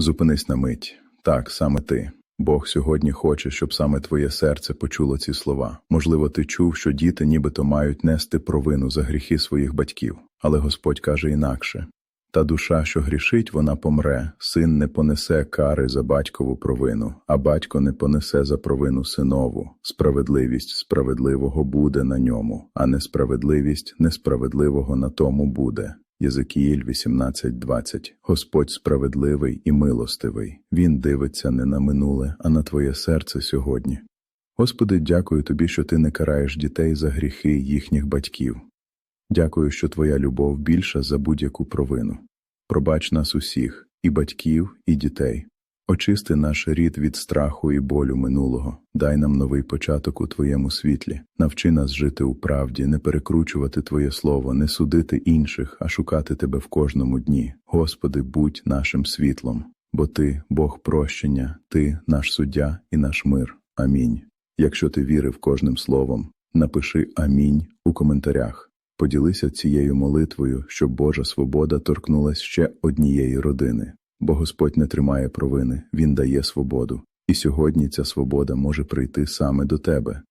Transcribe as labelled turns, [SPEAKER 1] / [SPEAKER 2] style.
[SPEAKER 1] Зупинись на мить. Так, саме ти. Бог сьогодні хоче, щоб саме твоє серце почуло ці слова. Можливо, ти чув, що діти нібито мають нести провину за гріхи своїх батьків, але Господь каже інакше. Та душа, що грішить, вона помре, син не понесе кари за батькову провину, а батько не понесе за провину синову. Справедливість справедливого буде на ньому, а несправедливість несправедливого на тому буде. Єзекіїль 18.20 Господь справедливий і милостивий. Він дивиться не на минуле, а на твоє серце сьогодні. Господи, дякую тобі, що ти не караєш дітей за гріхи їхніх батьків. Дякую, що твоя любов більша за будь-яку провину. Пробач нас усіх, і батьків, і дітей. Очисти наш рід від страху і болю минулого, дай нам новий початок у Твоєму світлі, навчи нас жити у правді, не перекручувати Твоє слово, не судити інших, а шукати Тебе в кожному дні. Господи, будь нашим світлом, бо Ти Бог прощення, Ти наш суддя і наш мир. Амінь. Якщо ти вірив кожним словом, напиши Амінь у коментарях. Поділися цією молитвою, щоб Божа свобода торкнулась ще однієї родини. Бо Господь не тримає провини, Він дає свободу. І сьогодні ця свобода може прийти саме до тебе.